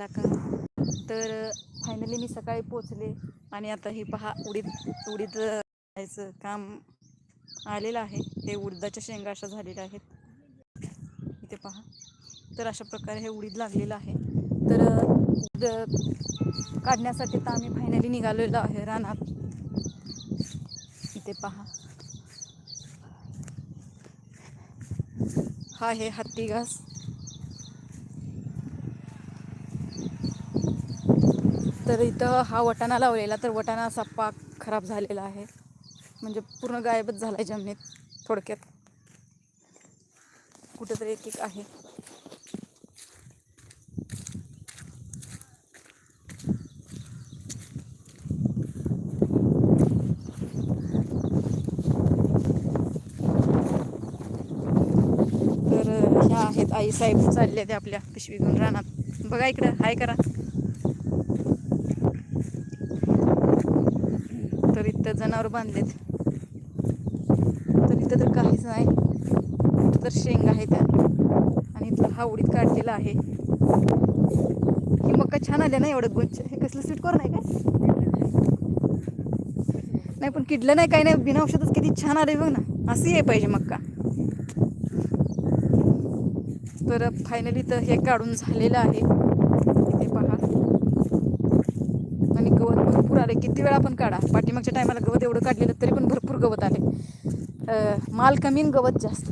झाला का? तर फायनली मी सकाळी पोचले आणि आता हे पहा उडीद उडीद जायचं काम आलेलं आहे. ते उडदाच्या शेंगा अशा झालेल्या आहेत. इथे पहा. तर अशा प्रकारे हे उडीद लागलेलं आहे. तर उड काढण्यासाठी तर आम्ही फायनली निघालेलो आहे रानात. इथे पहा. हा आहे हत्ती घास. तर इथं हा वटाणा लावलेला तर वटाणा असा पाक खराब झालेला आहे. म्हणजे पूर्ण गायबच झाला आहे जमिनीत थोडक्यात. कुठंतरी एक एक आहे. तर ह्या आहेत आई साहेब चालले ते आपल्या पिशवी घेऊन राहणार बघा इकडं हाय करा. तर जनावर बांधलेत. तर इथं तर काहीच नाही. इथं तर शेंगा आहे त्या आणि इथलं हा उडीद काढलेला आहे. ही मका छान आल्या ना एवढं गुंच हे कसलं स्वीट कॉर्न आहे काय? नाही पण किडलं नाही काही नाही. बिना औषधच किती छान आले बघ ना. असं आहे पाहिजे मक्का तर फायनली तर हे काढून झालेलं आहे इथे पहा आणि गवत भरपूर आले किती वेळा पण काढा. पाठीमागच्या टायमाला गवत एवढं काढलेलं तरी पण भरपूर गवत आले. माल कमी गवत जास्त.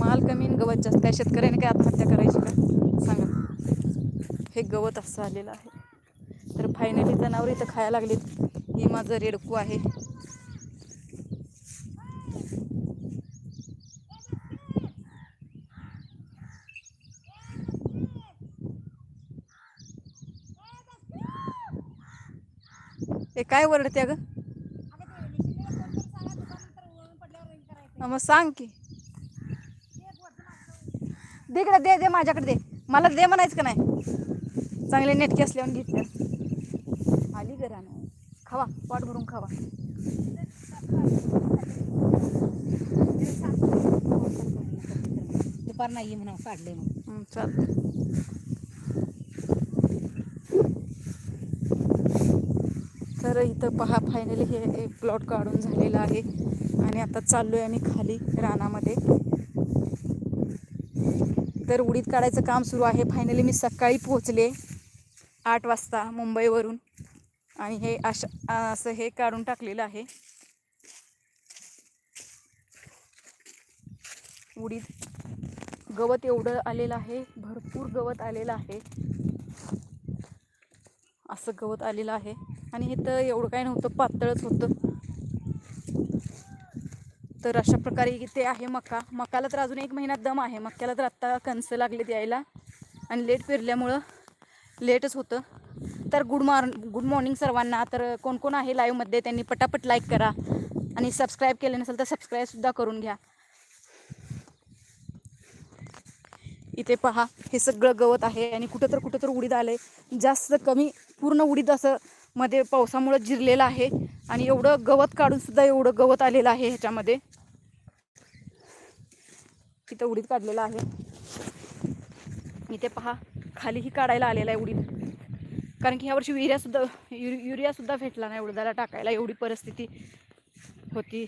माल कमी गवत जास्त. त्या शेतकऱ्याने काय आत्महत्या करायची का? सांगा. हे गवत असं आलेलं आहे. तर फायनली जनावर इथं खायला लागलीत. ही माझं रेडकू आहे. काय वरडते अगं? हा, मग सांग की. दे इकडे दे दे माझ्याकडे दे. मला दे म्हणायचं का नाही? चांगले नेटके असल्यावर घेतले आली घरा खावा पोट भरून खावा. दुपार नाही म्हणून काढले मग. हं, तर इथं पहा फायनली हे एक प्लॉट काढून झालेलं आहे. आणि आता चाललो आहे आम्ही खाली रानामध्ये. तर उडीत काढायचं काम सुरू आहे. फायनली मी सकाळी पोहोचले आठ वाजता मुंबईवरून. आणि हे अशा असं हे काढून टाकलेलं आहे. उडीत गवत एवढं आलेलं आहे. भरपूर गवत आलेलं आहे. असं गवत आलेलं आहे. आणि हे तर एवढं काय नव्हतं पातळच होतं. तर अशा प्रकारे इथे आहे मका. मकाला तर अजून एक महिना दम आहे. मक्याला तर आत्ता कणसं लागले यायला. आणि लेट पेरल्यामुळं लेटच होतं. तर गुड मॉर्न गुड मॉर्निंग सर्वांना. तर कोण कोण आहे लाईव्हमध्ये त्यांनी पटापट लाईक करा. आणि सबस्क्राईब केलं नसेल तर सबस्क्राईबसुद्धा करून घ्या. इथे पहा हे सगळं गवत आहे. आणि कुठं तर कुठं तर उडीद आलंय. जास्त कमी पूर्ण उडीद असं मध्ये पावसामुळं जिरलेलं आहे. आणि एवढं गवत काढून सुद्धा एवढं गवत आलेलं आहे ह्याच्यामध्ये. इथं उडीद काढलेलं आहे. इथे पहा खालीही काढायला आलेला आहे उडीद. कारण की ह्या वर्षी यु युरियासुद्धा भेटला नाही उडदाला टाकायला. एवढी परिस्थिती होती.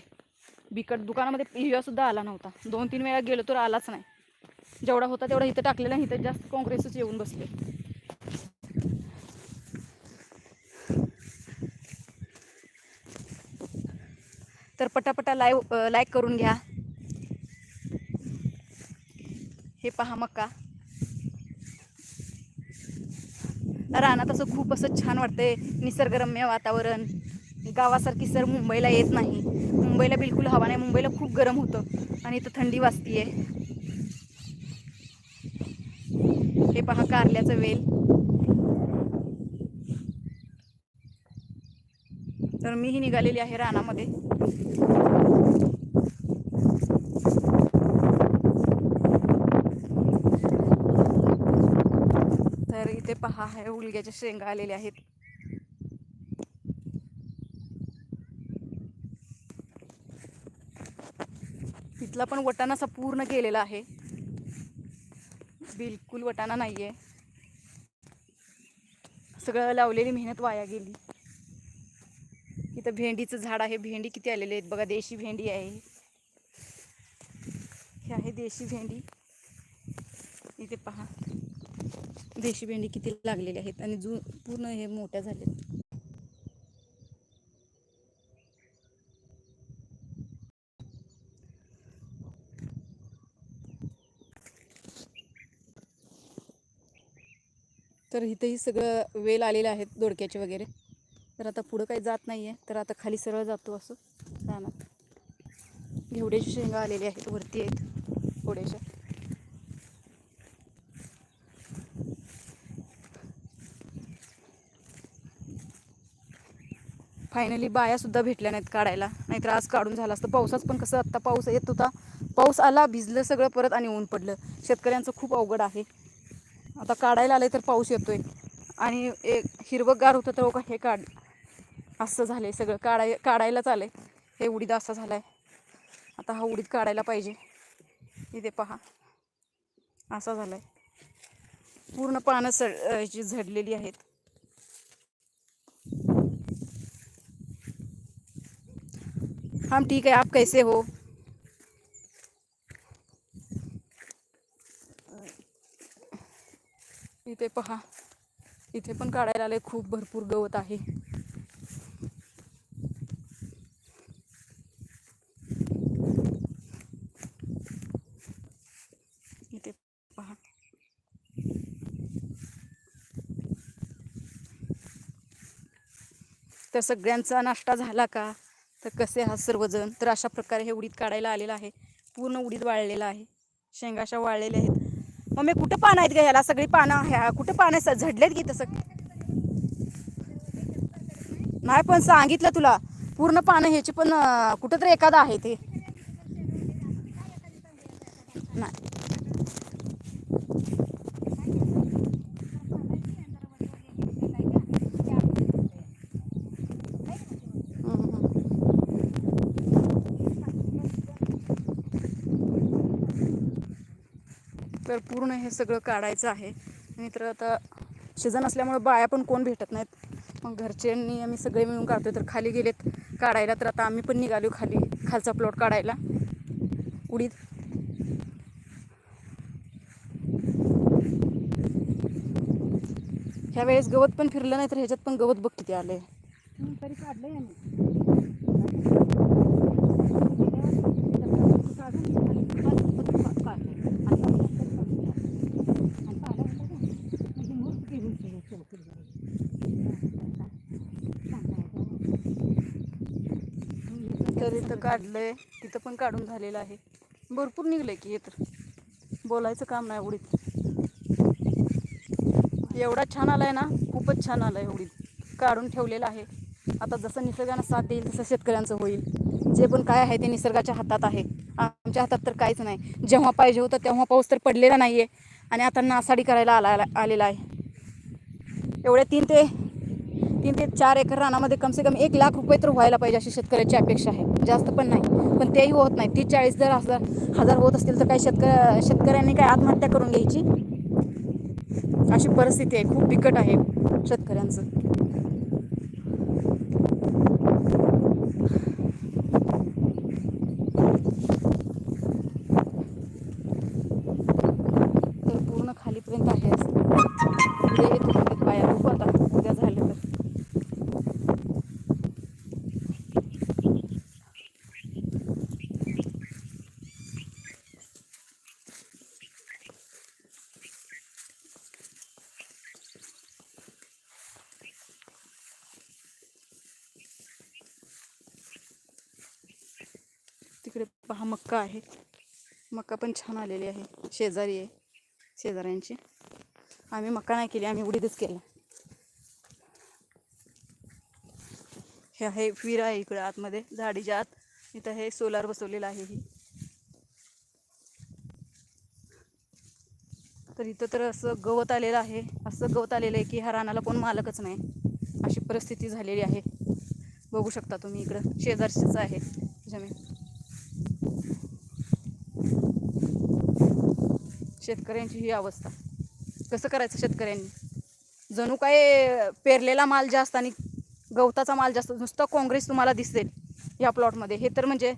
बिकट दुकानामध्ये युरियासुद्धा आला नव्हता. दोन तीन वेळा गेलो तर आलाच नाही. जेवढा होता तेवढा इथं टाकलेला इथं जास्त काँग्रेसच येऊन बसले. तर पटापटा लाईव लाईक करून घ्या. हे पहा मका रानात असं खूप असं छान वाटतंय निसर्गरम्य वातावरण. गावासारखी सर मुंबईला येत नाही. मुंबईला बिलकुल हवा नाही मुंबईला खूप गरम होतं आणि इथं थंडी वाजतीये. हे पहा कारल्याचं वेल. तर मीही निघालेली आहे रानामध्ये. तर इथे पहा हे उलग्याच्या शेंगा आलेल्या आहेत. तिथला पण वटाणा असा पूर्ण गेलेला आहे. बिलकुल वटाणा नाही आहे सगळं लावलेली मेहनत वाया गेली. इथं भेंडीचं झाड आहे. भेंडी किती आलेले आहेत बघा. देशी भेंडी आहे. हे आहे देशी भेंडी. इथे पहा. देशी भेंडी किती लागलेली आहेत आणि जू पूर्ण हे मोठ्या झाले तर इथंही सगळं वेल आलेलं आहेत दोडक्याचे वगैरे. तर आता पुढं काही जात नाही आहे तर आता खाली सरळ जातो असं. रानात. घेवड्याची शेंगा आलेली आहेत. वरती आहेत. थोड्याशा. फायनली बाया सुद्धा भेटल्या नाहीत काढायला. नाहीतर आज काढून झाला असतं. पावसाच पण कसं आत्ता पाऊस येत होता. पाऊस आला भिजलं सगळं परत आणि ऊन पडलं. शेतकऱ्यांचं खूप अवघड आहे. आता काढायला आलंय तर पाऊस येतोय. आणि एक हिरवंगार होतं तर का हे काढ असं झालं आहे सगळं. काढाय काढायलाच आलं आहे हे उडीद असा आहे आता हा उडीद काढायला पाहिजे. इथे पहा. असा आहे पूर्ण पानं सड जी झडलेली आहेत. हम ठीक है आप कैसे हो? इथे पहा. इथे पण काढायला आले खूप भरपूर गवत आहे इथे पहा तर सगळ्यांचा नाश्ता झाला का? तर कसे आहात सर्वजण? तर अशा प्रकारे हे उडीद काढायला आलेलं आहे. पूर्ण उडीद वाळलेलं आहे. शेंगा अशा वाळलेल्या आहेत. मग मी कुठं पानं आहेत का ह्याला? सगळी पानं ह्या कुठं पानं स- झडलेत की तसं नाही पण सांगितलं तुला. पूर्ण पानं ह्याची पण कुठं तरी एखादं आहे ते. नाही. तर पूर्ण हे सगळं काढायचं आहे. मित्र आता सीझन असल्यामुळं बाया पण कोण भेटत नाहीत. मग घरच्यांनी आम्ही सगळे मिळून काढतोय. तर खाली गेलेत काढायला. तर आता आम्ही पण निघालो खाली खालचा प्लॉट काढायला. उडीद. ह्या वेळेस गवत पण फिरलं नाही तर ह्याच्यात पण गवत बघ किती आलंय. आम्ही तरी काढलंय आम्ही तर इथं काढलंय. तिथं पण काढून झालेलं आहे. भरपूर निघलंय की हे तर. बोलायचं काम नाही उडीत एवढा छान आलाय ना खूपच छान आलाय उडीत काढून ठेवलेलं आहे. आता जसं निसर्गानं साथ देईल तसं शेतकऱ्यांचं होईल. जे पण काय आहे ते निसर्गाच्या हातात आहे. आमच्या हातात तर काहीच नाही. जेव्हा पाहिजे होतं तेव्हा पाऊस तर पडलेला नाही आहे आणि आता नासाडी करायला आला आलेला आहे. एवढ्या तीन ते तीन ते चार एकर रानामध्ये कमसे कम एक लाख रुपये तर व्हायला पाहिजे अशी शेतकऱ्याची अपेक्षा आहे. जास्त पण नाही. पण तेही होत नाही. तीस चाळीस जर हजार हजार होत असतील तर काही शेतक शेतकऱ्यांनी काय आत्महत्या करून घ्यायची? अशी परिस्थिती आहे. खूप बिकट आहे शेतकऱ्यांचं तर पूर्ण खालीपर्यंत आहे असं उद्या येतो म्हणतात बाया बघू आता उद्या झालं तर तिकडे पहा मक्का आहे. मक्का पण छान आलेली आहे. शेजारी आहे. शेजाऱ्यांची. आम्ही मक्का नाही केली आम्ही उडीदच केला. हे आहे विहीर आहे इकडं आतमध्ये झाडीच्या आत. इथं हे सोलार बसवलेलं आहे ही. तर इथं तर असं गवत आलेलं आहे. असं गवत आलेलं आहे की ह्या रानाला कोण मालकच नाही. अशी परिस्थिती झालेली आहे. बघू शकता तुम्ही इकडं. शेजारचीच आहे. जमीन. शेतकऱ्यांची ही अवस्था. कसं करायचं शेतकऱ्यांनी? जणू काय पेरलेला माल जास्त आणि गवताचा माल जास्त नुसतं काँग्रेस तुम्हाला दिसेल या प्लॉटमध्ये. हे तर म्हणजे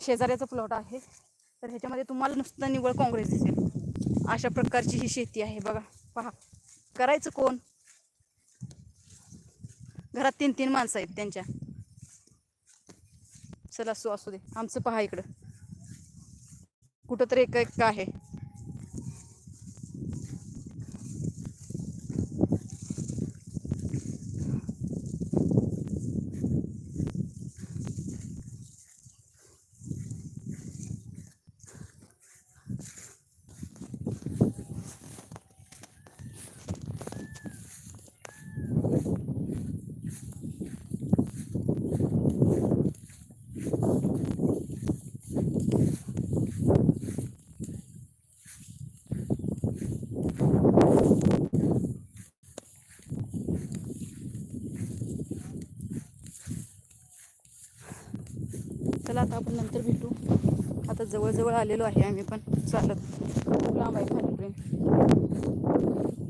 शेजाऱ्याचं प्लॉट आहे. तर ह्याच्यामध्ये तुम्हाला नुसतं निव्वळ काँग्रेस दिसेल. अशा प्रकारची ही शेती आहे बघा. पहा. करायचं कोण? घरात तीन तीन माणसं आहेत त्यांच्या. चला असू असू दे. आमचं पहा इकडं. कुठं तरी एक एक आहे. नंतर भेटू. आता जवळजवळ आलेलो आहे आम्ही पण. चालत. खूप लांब आहे खाली चला